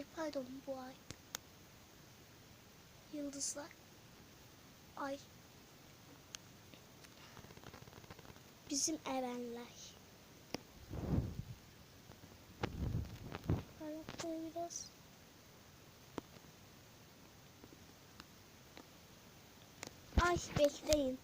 Ay pardon bu ay. Yıldızlar. Ay. Bizim erenler. Parlaklığı biraz. Ay bekleyin.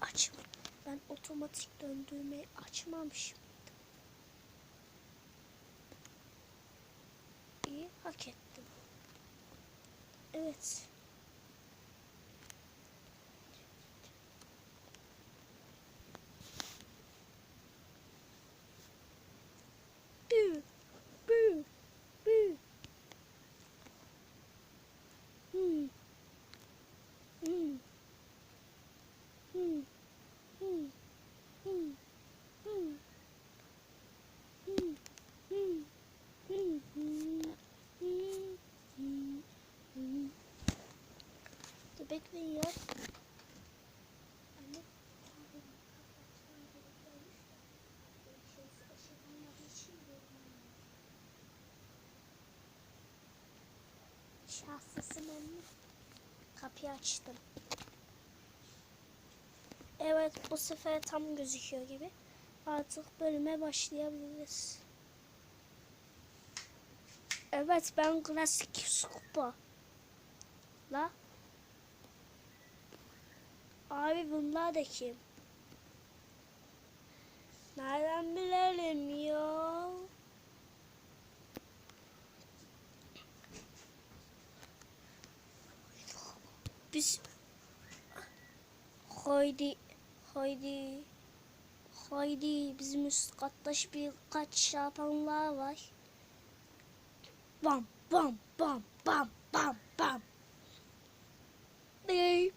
Aç. Ben otomatik döndürmeyi açmamışım. İyi hak ettim. Evet. İçin görmüyorum. Şanslısın anne. Kapıyı açtım. Evet bu sefer tam gözüküyor gibi. Artık bölüme başlayabiliriz. Evet ben klasik skupa. La. Abi bunlar da kim? Nereden bilelim ya? Biz Haydi haydi haydi bizim üst katta birkaç şey yapanlar var. Bam bam bam bam bam bam. Ey,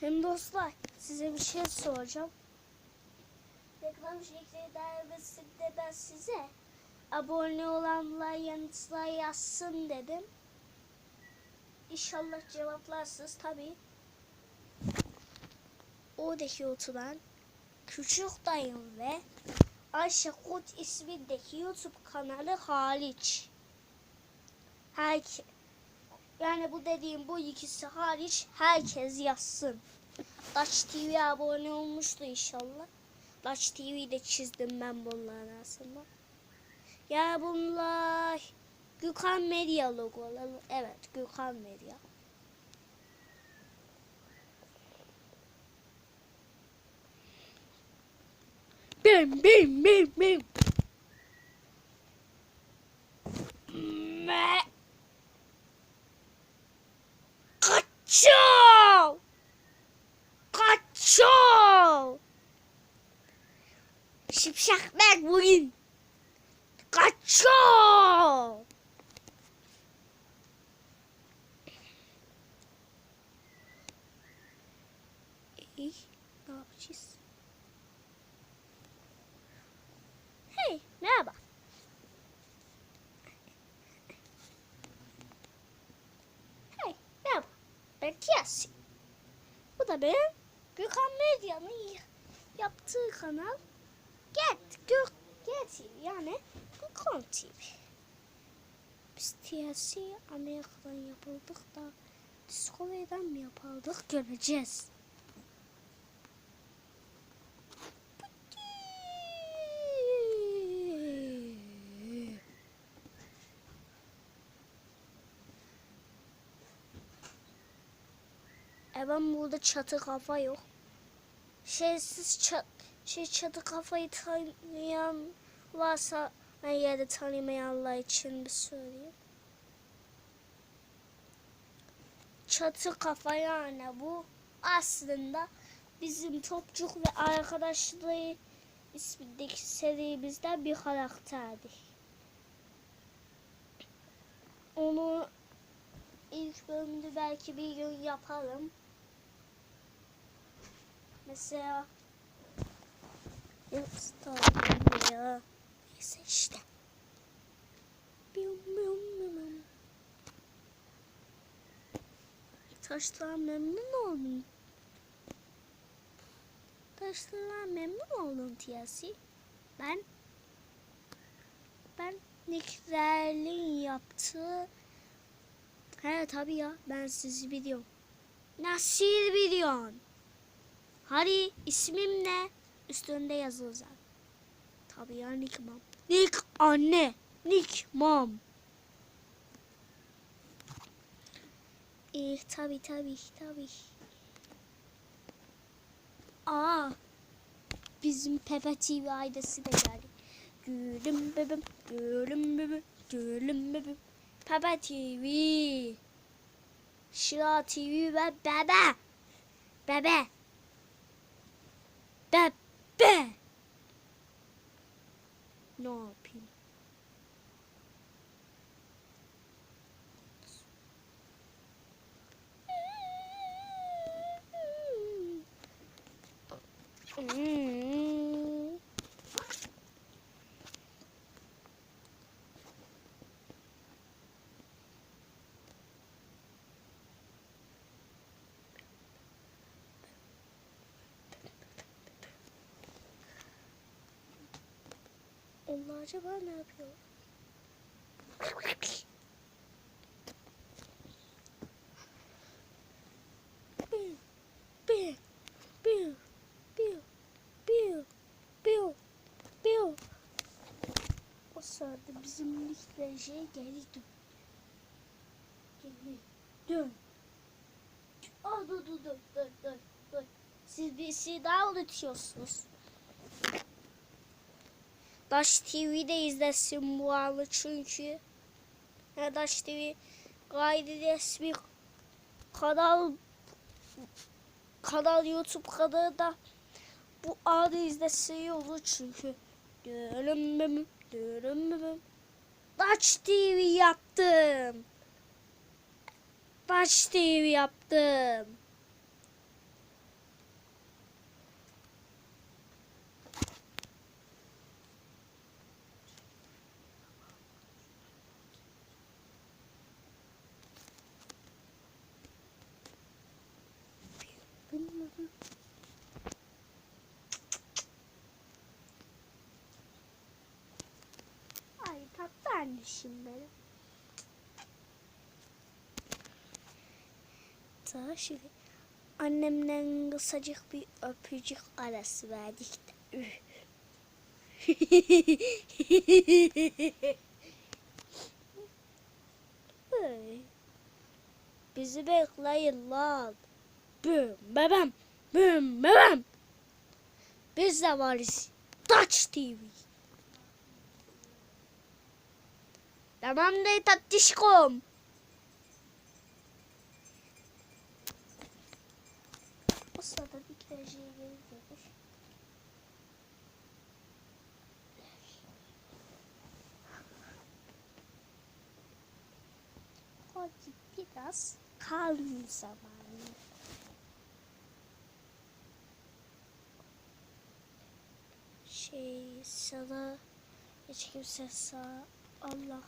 Hem dostlar size bir şey soracağım. Reklam şekli dergisinde ben size abone olanlar yanıtlar yazsın dedim. İnşallah cevaplarsınız tabi. Oradaki oturan Küçük Dayım ve Ayşe Kut ismindeki YouTube kanalı hariç. Herke yani bu dediğim bu ikisi hariç herkes yazsın. Taç TV abone olmuştu inşallah. Taç TV'de çizdim ben bunların aslında. Ya bunlar Gökhan Medya logoları. Evet Gökhan Medya. Bim bim bim bim. Kaçıyor. Kaçıyor. Şipşak ben bugün. Kaçıyor. İyi, ne yapacağız? Hey, merhaba. Hey, merhaba. Ben Kiyasi. Bu da benim Gökhan Medya'nın yaptığı kanal. Get, Gök, Get TV yani Gökhan TV. Biz TLC Amerika'dan yapıldık da Discovery'den mi yapıldık göreceğiz. Ben burada çatı kafa yok. Şeysiz çat, şey çatı kafayı tanıyan varsa ben yerde tanımayanlar için bir söyleyeyim. Çatı kafa yani bu aslında bizim Topçuk ve arkadaşlığı ismindeki serimizden bir karakterdi. Onu ilk bölümde belki bir gün yaparım. Mesela Instagram ya. Neyse işte. Taşlar memnun oldum. Taşlar memnun oldum Tiyasi. Ben ben Nickler'in yaptığı He tabii ya ben sizi biliyorum. Nasıl biliyorsun? Hadi ismim ne? Üstünde yazılı zaten. Tabii ya Nick Mom. Nick anne. Nick Mom. İyi tabii tabii tabii. Aa bizim Pepe TV ailesi de geldi. Gülüm bebem, gülüm bebem, gülüm bebem. Pepe TV. Şıra TV ve bebe. Bebe. Bebe. Ne yapayım? Hmm. Onlar acaba ne yapıyor? Biu, biu, biu, biu, biu, biu, biu. O sırada bizim ligler şey geri dön. Geri dön. Aa, dur dur dur dur dur. Siz bir şey daha unutuyorsunuz. Daş TV'de izlesin bu anı çünkü. Ya Daş TV gayri resmi kanal kanal YouTube kanalı da bu anı izlesin olur çünkü. Dürüm dürüm Daş TV yaptım. Daş TV yaptım. Ay anneciğim benim. Daha şimdi annemden kısacık bir öpücük arası verdik de. Bizi bekleyin lan. Büm bebem. Büm bebem. Biz de varız. Touch TV. Tamam da tatlışkom. O sırada bir kere şey geliyormuş. Hadi biraz kalm zamanı. Şey sana hiç kimse sağ Allah?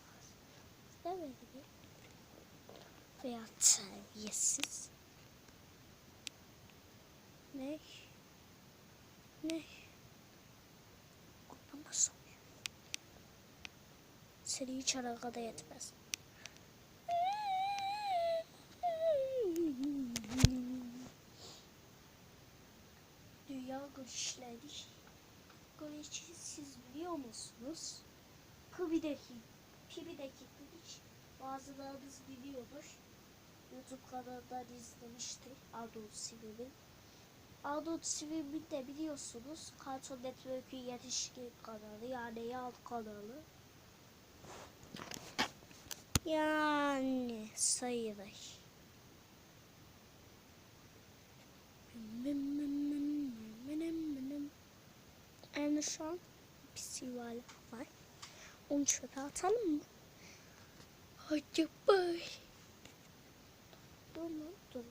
Veya terbiyesiz. Ne? Ne? Anlama soruyor. Seni hiç alakada yetmez. Dünya görüşleri. Görüşü siz biliyor musunuz? Kıbideki, Kibideki Kıbiç bazılarınız biliyordur. YouTube kanalından izlemiştir Adult Swim'in. Adult Swim'i de biliyorsunuz Cartoon Network'ün yetişkin kanalı yani yan kanalı. Yani sayılır. Yani şu an bir sivala var. Onu çöpe atalım mı? Hadi bay. Dur.